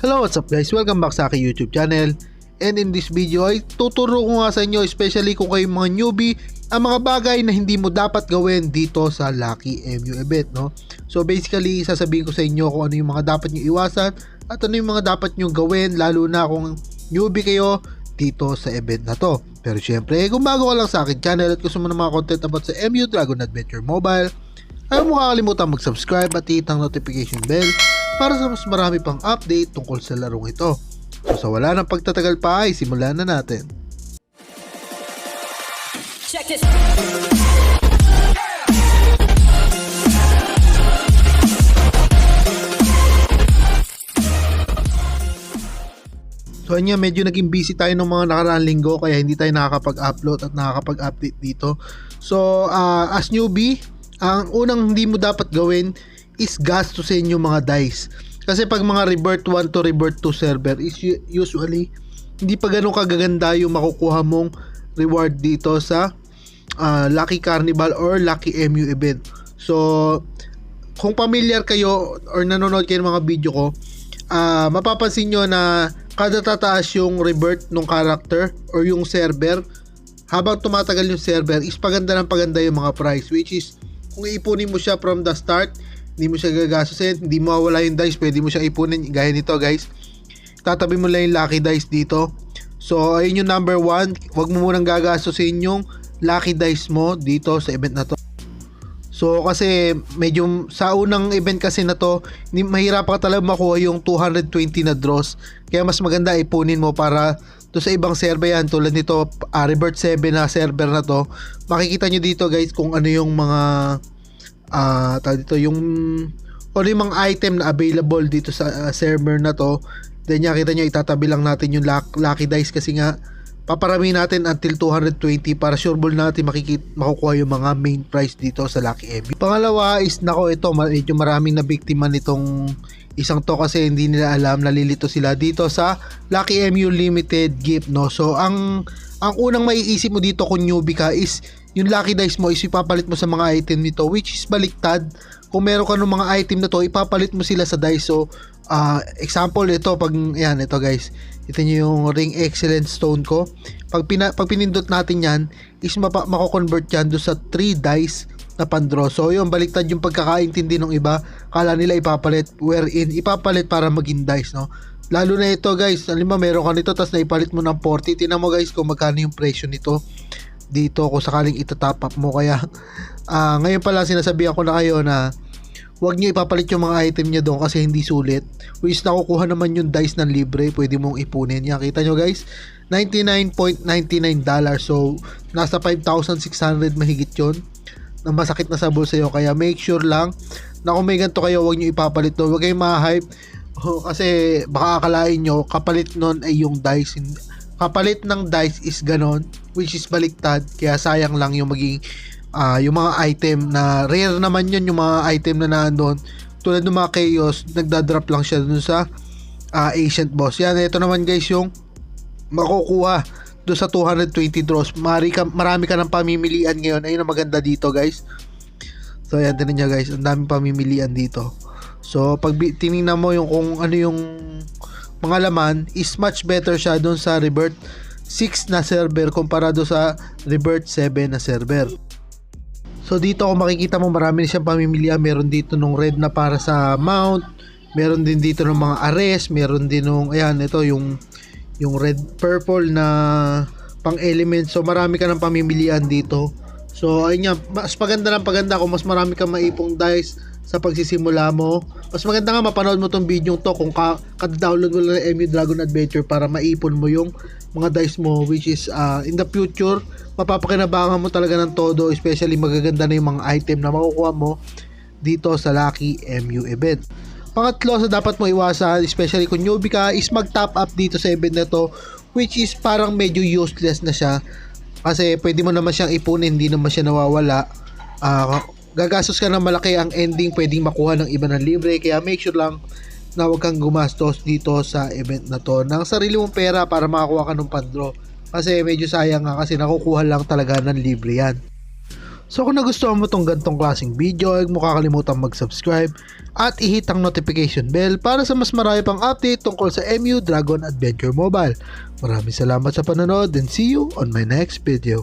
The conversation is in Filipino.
Hello, what's up guys? Welcome back sa aking YouTube channel. And in this video ay tuturo ko nga sa inyo, especially kung kayo mga newbie, ang mga bagay na hindi mo dapat gawin dito sa Lucky MU event, no? So basically, sasabihin ko sa inyo kung ano yung mga dapat nyo iwasan at ano yung mga dapat nyo gawin, lalo na kung newbie kayo dito sa event na to. Pero syempre, kung bago ka lang sa akin channel at gusto mo ng mga content about sa MU Dragon Adventure Mobile, ayaw mo kakalimutan mag-subscribe at hit ang notification bell para sa mas marami pang update tungkol sa larong ito. So sa wala ng pagtatagal pa ay simulan na natin. Check this. So anya medyo naging busy tayo ng mga nakaraang linggo kaya hindi tayo nakakapag-upload at nakakapag-update dito. So ah, as newbie, ang unang hindi mo dapat gawin is gastusin yung mga dice. Kasi pag mga revert 1 to revert 2 server is usually hindi pa ganun kagaganda yung makukuha mong reward dito sa ah, Lucky Carnival or Lucky MU event. So kung familiar kayo or nanonood kayo ng mga video ko, ah mapapansin nyo na kada tataas yung revert ng character or yung server, habang tumatagal yung server, is paganda ng paganda yung mga price. Which is, kung iipunin mo siya from the start, hindi mo siya gagastusin, hindi mo mawala yung dice, pwede mo siya ipunin. Gaya nito guys, tatabi mo lang yung lucky dice dito. So, ayun yung number 1. Huwag mo munang gagastusin yung lucky dice mo dito sa event na to. So kasi medyo sa unang event kasi na to, mahirap ka talaga makuha yung 220 na draws. Kaya mas maganda ipunin mo para to sa ibang server yan tulad nito uh, Revert 7 na server na to. Makikita nyo dito guys kung ano yung mga ah tawag dito yung ano yung mga item na available dito sa ah, server na to. Then nakita nyo itatabi lang natin yung luck, lucky dice kasi nga paparami natin until 220 para sure ball natin makikita makukuha yung mga main prize dito sa Lucky MU. Pangalawa is nako ito medyo maraming na biktima nitong isang to kasi hindi nila alam nalilito sila dito sa Lucky MU limited gift no. So ang ang unang maiisip mo dito kung newbie ka is yung lucky dice mo is ipapalit mo sa mga item nito which is baliktad. Kung meron ka ng mga item na to, ipapalit mo sila sa dice. So, ah, example ito, pag, yan, ito guys. Ito nyo yung ring excellent stone ko. Pag, pina, pag pinindot natin yan, is mapa, mako-convert yan do sa 3 dice na pandraw. So, yung baliktad yung pagkakaintindi ng iba. Kala nila ipapalit, wherein ipapalit para maging dice, no? Lalo na ito guys, alam mo meron ka nito tapos naipalit mo ng 40. Tingnan mo guys kung magkano yung presyo nito dito kung sakaling itatap up mo. Kaya ah, ngayon pala sinasabihan ko na kayo na huwag nyo ipapalit yung mga item nyo doon kasi hindi sulit. Which nakukuha naman yung dice ng libre, pwede mong ipunin. Yan, kita nyo guys, 99.99 dollars. So, nasa 5,600 mahigit yon na masakit na sa bulsa yun. Kaya make sure lang na kung may ganito kayo, huwag nyo ipapalit doon. Huwag kayong ma-hype. Kasi baka akalain nyo, kapalit nun ay yung dice. Kapalit ng dice is ganon, which is baliktad. Kaya sayang lang yung maging ah, yung mga item na rare naman yun yung mga item na nandun. Tulad ng mga chaos, nagda-drop lang siya dun sa ah, ancient boss. Yan, ito naman guys yung makukuha do sa 220 draws. Marami ka, marami ka ng pamimilian ngayon. Ayun ang maganda dito guys. So ayan, tinan nyo guys, ang daming pamimilian dito. So pag tinignan mo yung kung ano yung mga laman is much better siya doon sa Rebirth 6 na server komparado sa Rebirth 7 na server. So dito kung makikita mo marami siyang pamimilian. Meron dito nung red na para sa mount. Meron din dito ng mga arrest. Meron din nung, ayan, ito yung, yung red purple na pang element. So marami ka ng pamimilian dito. So ayun nga, mas paganda ng paganda kung mas marami kang maipong dice sa pagsisimula mo. Mas maganda nga mapanood mo tong video to kung ka, ka-download mo lang ng MU Dragon Adventure para maipon mo yung mga dice mo which is uh, in the future mapapakinabangan mo talaga ng todo especially magaganda na yung mga item na makukuha mo dito sa Lucky MU event. Pangatlo sa dapat mo iwasan, especially kung newbie ka, is mag-top up dito sa event na to, which is parang medyo useless na siya. Kasi pwede mo naman siyang ipunin, hindi naman siya nawawala. Ah, gagastos ka ng malaki ang ending, pwedeng makuha ng iba ng libre. Kaya make sure lang na huwag kang gumastos dito sa event na to ng sarili mong pera para makakuha ka ng pandro. Kasi medyo sayang nga kasi nakukuha lang talaga ng libre yan. So kung nagustuhan mo tong gantong klaseng video, huwag mo kakalimutan mag-subscribe at i-hit ang notification bell para sa mas marami pang update tungkol sa MU Dragon Adventure Mobile. Maraming salamat sa panonood and see you on my next video.